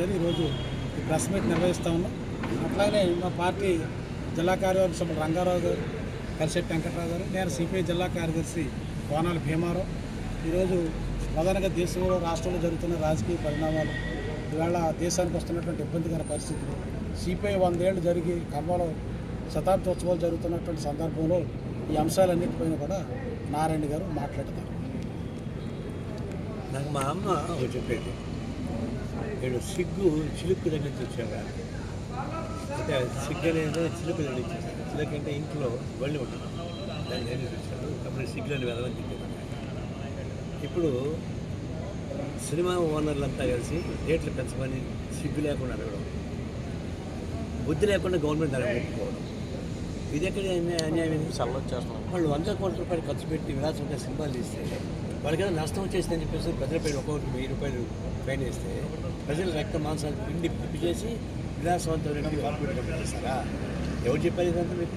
ఈ press meet నిర్వహిస్తూ ఉన్నాం. అట్లాగే మా పార్టీ జిల్లా కార్యవర్గ సభ్యులు రంగారావు గారు కలిసెట్టి వెంకట్రావు గారు నేను సిపిఐ జిల్లా కార్యదర్శి కోనాల భీమారావు. ఈరోజు ప్రధానంగా దేశంలో రాష్ట్రంలో జరుగుతున్న రాజకీయ పరిణామాలు ఇవాళ దేశానికి వస్తున్నటువంటి ఇబ్బందికర పరిస్థితులు సిపిఐ వందేళ్ళు జరిగి ఖమ్మంలో శతాబ్దోత్సవాలు జరుగుతున్నటువంటి సందర్భంలో ఈ అంశాలన్నిటిపైన కూడా నారాయణ గారు మాట్లాడతారు. నాకు మా అమ్మ చెప్పేది నేను సిగ్గు చిలుకు దగ్గర నుంచి వచ్చాను అంటే సిగ్గు అనేది చిలుకు దగ్గర చిలుకు అంటే ఇంట్లో వల్లి ఉంటుంది దాన్ని దగ్గర నుంచి వచ్చాను అప్పుడు సిగ్గులని వెళ్ళమని చెప్పాను ఇప్పుడు సినిమా ఓనర్లంతా కలిసి రేట్లు పెంచమని సిగ్గు లేకుండా అడగడం బుద్ధి లేకుండా గవర్నమెంట్ దాన్ని పెట్టుకోవడం. ఇది ఎక్కడ అన్యాయం అన్యాయం ఎందుకు? వాళ్ళు వంద కోట్ల రూపాయలు ఖర్చు పెట్టి విలాసంగా సినిమాలు తీస్తే వాళ్ళకైనా నష్టం వచ్చేసిందని చెప్పేసి ప్రజలపై ఒక్కొక్కటి వెయ్యి రూపాయలు ఫైన్ వేస్తే ప్రజలు రక్త మాంసాలు పిండి పిప్పి చేసి విలాసవంతమైన కార్పొరేట్ కంపెనీ ఎవరు చెప్పారు ఇదంతా మీకు?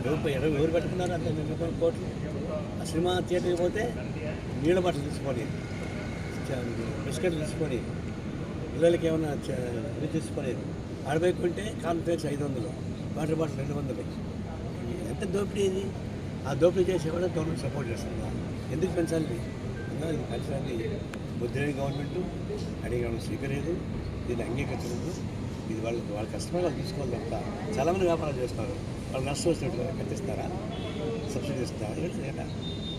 ఎవరు ఎవరు ఎవరు పెట్టుకున్నారు అంత ముప్పై కోట్లు? ఆ సినిమా థియేటర్కి పోతే నీళ్ళ బట్టలు తీసుకొని బిస్కెట్లు తీసుకొని పిల్లలకి ఏమైనా ఇది తీసుకొని అరవై కొంటే కాన్ఫ్లెక్స్ ఐదు వందలు వాటర్ బాటిల్ రెండు వందలు. ఎంత దోపిడీ ఇది? ఆ దోపిడీ చేసేవాడు గవర్నమెంట్ సపోర్ట్ చేస్తుందా? ఎందుకు పెంచాలి? ఉందా? ఇది పెంచడానికి బుద్ధిలేని గవర్నమెంట్ అడిగిన స్వీకలేదు దీన్ని అంగీకరించలేదు. ఇది వాళ్ళకి వాళ్ళ కష్టమే వాళ్ళు తీసుకోవాలి తప్ప చాలామంది వ్యాపారాలు చేస్తున్నారు. వాళ్ళు నష్టం వచ్చినట్టు కట్టిస్తారా సబ్సిడీ ఇస్తారా ఏంటంటే లేదా?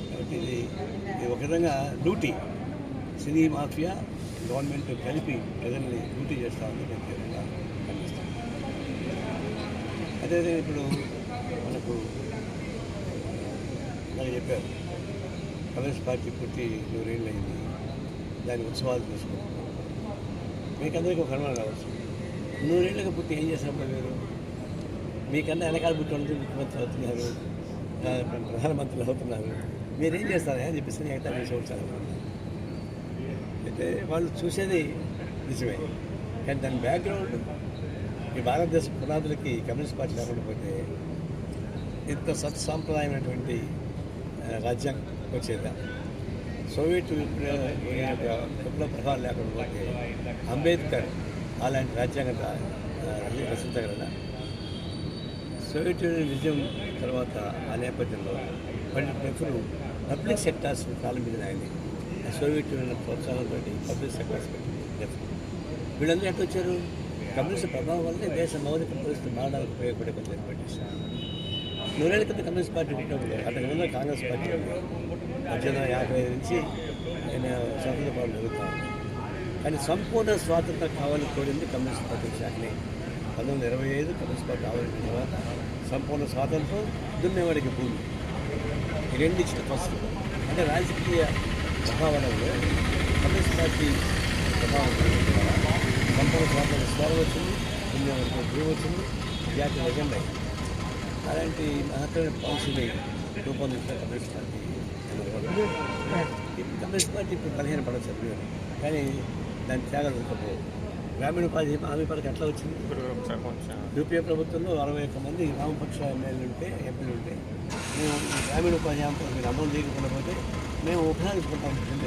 కాబట్టి ఇది ఇది ఒక విధంగా డ్యూటీ. సినీ మాఫియా గవర్నమెంట్ కలిపి ప్రజల్ని డ్యూటీ చేస్తామని నేను తీవ్రంగా ఖండిస్తాను అదేవిధంగా ఇప్పుడు మనకు నాకు చెప్పారు కమ్యూనిస్ట్ పార్టీ పుట్టి నూరేళ్ళు అయింది దాని ఉత్సవాలు చేసుకుంటున్నాం మీకు అందరికీ ఒక అనుమానం కావచ్చు నూరేళ్ళకి పుట్టి ఏం చేసినప్పుడు మీరు? మీకన్నా వెనకాల పుట్టి ఉంటుంది ముఖ్యమంత్రి అవుతున్నారు ప్రధానమంత్రులు అవుతున్నారు. మీరేం చేస్తారా అని చెప్పేసి నేను అయితే చూసాను అయితే వాళ్ళు చూసేది నిజమే. కానీ దాని బ్యాక్గ్రౌండ్ ఈ భారతదేశ పునాదులకి కమ్యూనిస్ట్ పార్టీ లేకుండా పోతే ఇంత సత్సాంప్రదాయమైనటువంటి రాజ్యాంగం వచ్చేదా సోవియట్ విప్లవ ప్రభావం లేకుండా పోతే అంబేద్కర్ అలాంటి రాజ్యాంగ రా- ఆ, రచించగలరా సోవియట్ యూనియన్ విజయం తర్వాత ఆ నేపథ్యంలో పండిట్ నెహ్రూ పబ్లిక్ సెక్టార్స్ ప్రారంభించిన ఆయన ఆ సోవియట్ యూనియన్ ప్రోత్సాహంతో పబ్లిక్ సెక్టార్స్ నెహ్రూ. వీళ్ళందరూ ఎట్లా వచ్చారు కమ్యూనిస్ట్ ప్రభావం వల్లే దేశ మౌలిక పరిస్థితి మారడానికి ఉపయోగపడే కొంచెం ఏర్పడేశారు నూరేళ్ళ క్రితం కమ్యూనిస్ట్ పార్టీ లేదు అతని ముందు కాంగ్రెస్ పార్టీ ఉంది పద్దెనిమిది యాభై ఐదు నుంచి నేను స్వాతంత్ర పాలన జరుగుతా కానీ సంపూర్ణ స్వాతంత్రం కావాలని కోరింది కమ్యూనిస్ట్ పార్టీ శాఖని. పంతొమ్మిది వందల ఇరవై ఐదు కమ్యూనిస్ట్ పార్టీ ఆవరించిన తర్వాత సంపూర్ణ స్వాతంత్రం దున్నేవాడికి భూమి. ఈ రెండు ఇచ్చిన ఫస్ట్. అంటే రాజకీయ ప్రభావంలో కమ్యూనిస్ట్ పార్టీ ప్రభావం సంపూర్ణ స్వాతంత్ర స్వరం వచ్చింది దున్నేవాడికి భూమి వచ్చింది జాతీయ ఎజెండా అయింది అలాంటి మహత్తరమైన పాలసీని రూపొందించిన కమ్యూనిస్ట్ పార్టీ ఇప్పుడు కమ్యూనిస్ట్ పార్టీ ఇప్పుడు పదిహేను పడవచ్చు సభ్యులు. కానీ దాని త్యాగాలు ఉండకపోవు గ్రామీణ ఉపాధి హామీ పథకం ఎట్లా వచ్చింది? యూపీఏ ప్రభుత్వంలో అరవై ఒక్క మంది వామపక్ష ఎమ్మెల్యేలు ఉంటే ఎంపీలు ఉంటే మేము గ్రామీణ ఉపాధి హామీ పథకం మీరు అమలు చేయకుండా పోతే మేము ఉపయోగించుకుంటాం కింద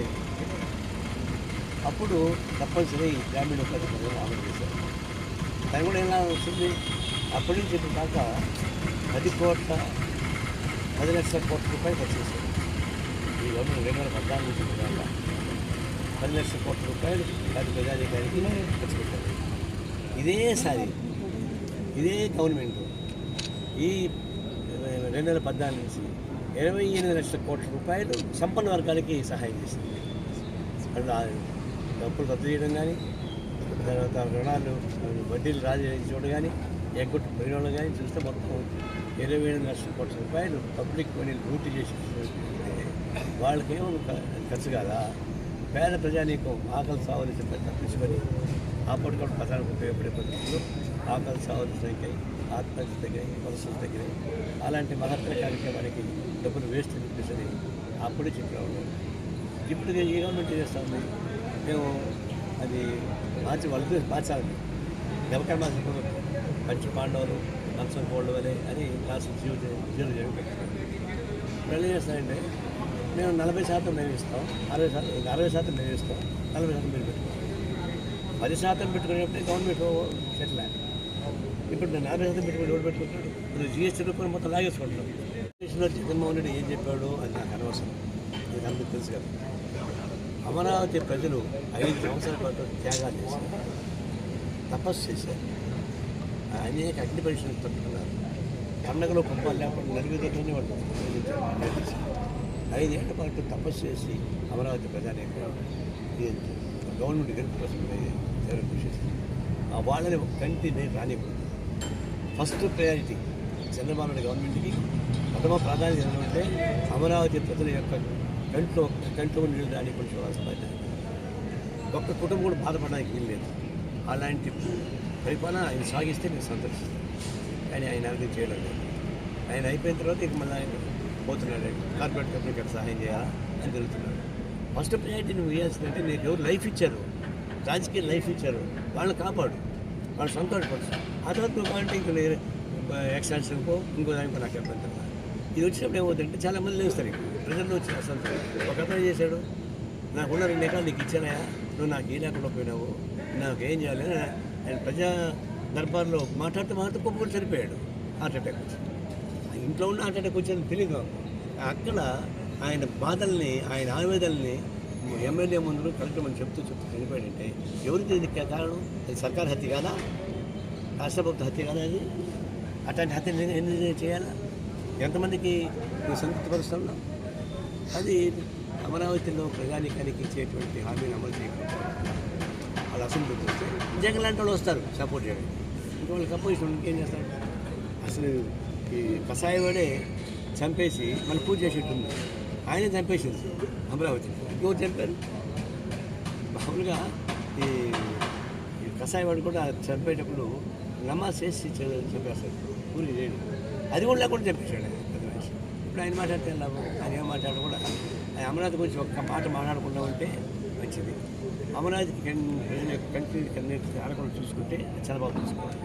అప్పుడు తప్పనిసరి గ్రామీణ ఉపాధి పథకం అమలు చేశారు. దాని కూడా ఎలా వచ్చింది అప్పటి నుంచి ఇప్పుడు దాకా పది కోట్ల పది లక్షల కోట్ల రూపాయలు ఖర్చు చేశారు. ఈ గవర్నమెంట్ రెండు వేల పద్నాలుగు నుంచి వల్ల దాకా పది లక్షల కోట్ల రూపాయలు దాని ప్రజాధికారికి ఖర్చు పెట్టారు. ఇదేసారి ఇదే గవర్నమెంట్ ఈ రెండు వేల పద్నాలుగు నుంచి ఇరవై ఎనిమిది లక్షల కోట్ల రూపాయలు సంపన్న వర్గాలకి సహాయం చేసింది. డబ్బులు రద్దు చేయడం కానీ తర్వాత రుణాలు వడ్డీలు రాజు చూడడం కానీ ఎగ్గొట్టు పోయిన వాళ్ళు కానీ చూస్తే మొత్తం ఇరవై ఏడు లక్షల కోట్ల రూపాయలు పబ్లిక్ మనీ లూటీ చేసి వాళ్ళకేమో ఖర్చు కాదా? పేద ప్రజానీకం ఆకలి సావలసి తప్పించుకొని ఆ పట్టుకోవడం ప్రధానికి ఉపయోగపడే పద్ధతులు ఆకలి సావలసి తగ్గాయి ఆత్మహత్య తగ్గాయి వలసలు తగ్గాయి అలాంటి మహత్తర కార్యక్రమానికి డబ్బులు వేస్ట్ అనిపిస్తుంది అప్పుడే చెప్పేవాళ్ళు. ఇప్పుడు ఈ గవర్నమెంట్ చేస్తుంది మేము అది మార్చి వాళ్ళు మార్చాలి ఎవరికైనా మార్చి మంచి పాండవులు మంచం కోళ్ళు వలె అని క్లాసు జీవో జీరో జీరో పెట్టారు ఇప్పుడు చేస్తారంటే మేము నలభై శాతం మేము ఇస్తాం. అరవై శాతం అరవై శాతం మేము ఇస్తాం. నలభై శాతం మీరు పెట్టుకోవాలి పది శాతం పెట్టుకునేప్పుడే గవర్నమెంట్ సెటిల్ ఇప్పుడు నేను నలభై శాతం పెట్టుకుని ఎవరు పెట్టుకుంటాడు ఇప్పుడు జిఎస్టీ రూపాయలు మొత్తం లాగేసుకుంటాడు జగన్మోహన్ రెడ్డి ఏం చెప్పాడు అది నాకు అనవసరం. ఇది అందరికీ తెలుసు కదా. అమరావతి ప్రజలు ఐదు సంవత్సరాల పాటు త్యాగాలు చేశారు. తపస్సు చేశారు. అనేక అగ్ని పరీక్షలు తట్టుకున్నారు. పండగలో కుంభాలు లేకుండా నలుగురితోనే వాళ్ళు ఐదేళ్ళ పాటు తపస్సు చేసి అమరావతి ప్రధాని గవర్నమెంట్ గెలుపు కోసం కృషి ఆ వాళ్ళని కంటి నేను రానివ్వదు ఫస్ట్ ప్రయారిటీ చంద్రబాబు నాయుడు గవర్నమెంట్కి. ప్రథమ ప్రాధాన్యత ఏంటంటే అమరావతి ప్రజల యొక్క కంట్లో కంట్లో నీళ్ళు రానికుండా చూడాల్సిన బాధ్యత. ఒక్క కుటుంబం కూడా బాధపడడానికి వీలు లేదు. అలాంటి పరిపాలన ఆయన సాగిస్తే నేను సంతోషిస్తాను కానీ ఆయన అర్థం చేయడం లేదు ఆయన అయిపోయిన తర్వాత ఇక మళ్ళీ ఆయన పోతున్నాడు. కార్పొరేట్ కంపెనీకి అక్కడ సహాయం చేయాలా? అని తిరుగుతున్నాడు. ఫస్ట్ ప్రయారిటీ నువ్వు వేయాల్సిందంటే నీకు ఎవరు లైఫ్ ఇచ్చారు. రాజకీయ లైఫ్ ఇచ్చారు. వాళ్ళని కాపాడు. వాళ్ళు సంతోషపరచు ఆ తర్వాత నువ్వు అంటే ఇంకో ఎక్స్టెన్షన్ పో ఇంకో దానికి నాకు ఇబ్బంది ఇది వచ్చినప్పుడు ఏమవుతుందంటే చాలా మంది లేస్తారు ఇక్కడ ప్రజల్లో వచ్చిన అసంతృప్తి. ఒక అతను చేశాడు? నాకు ఉన్న రెండు ఎకరాలు నీకు ఇచ్చానయా నువ్వు నాకు ఏ లేకుండా పోయినావు? నాకు ఏం చేయాలి? ఆయన ప్రజా దర్బార్లో మాట్లాడుతూ మాట్లాడుతూ కుప్పలు చనిపోయాడు హార్ట్ అటాక్ వచ్చి ఇంట్లో ఉన్న హార్ట్ అటాక్ వచ్చిందని తెలియదు అక్కడ ఆయన బాధల్ని ఆయన ఆవేదనల్ని ఎమ్మెల్యే ముందు కలెక్టర్ మనం చెప్తూ చెప్తూ చనిపోయాడంటే ఎవరికి దీనికి కారణం? అది సర్కార్ హత్య కాదా? రాష్ట్ర ప్రభుత్వ హత్య కాదా అది? అట్లాంటి హత్యలు ఎన్ని- చేయాలా? ఎంతమందికి నువ్వు సంతృప్తిపరుస్తున్నావు అది అమరావతిలో ప్రజానికానికి ఇచ్చేటువంటి హామీని అమలు చేయకుండా వాళ్ళు అసెంబ్లీకి వస్తే జగన్ లాంటి వాళ్ళు వస్తారు సపోర్ట్ చేయడానికి. ఇంకా వాళ్ళకి అపోజిషన్ ఇంకేం చేస్తారు? అసలు ఈ కషాయవాడే చంపేసి మళ్ళీ పూజ చేసేట్టుంది. ఆయనే చంపేసింది. అమరావతి ఎవరు చంపారు? మామూలుగా ఈ కషాయవాడు కూడా చంపేటప్పుడు నమాజ్ చేసి చ- చంపేస్తాడు పూరి చేయడు. అది కూడా లేకుండా చంపేశాడు ఇప్పుడు ఆయన మాట్లాడితే లాభం? ఆయన ఏం మాట్లాడడం కూడా. ఆయన అమరావతి గురించి ఒక్క మాట మాట్లాడకుండా ఉంటే మంచిది. అమరాజ్ ప్రజల యొక్క కంట్రీ కన్నీ ఆడకుండా చూసుకుంటే చంద్రబాబు చూసుకోవాలి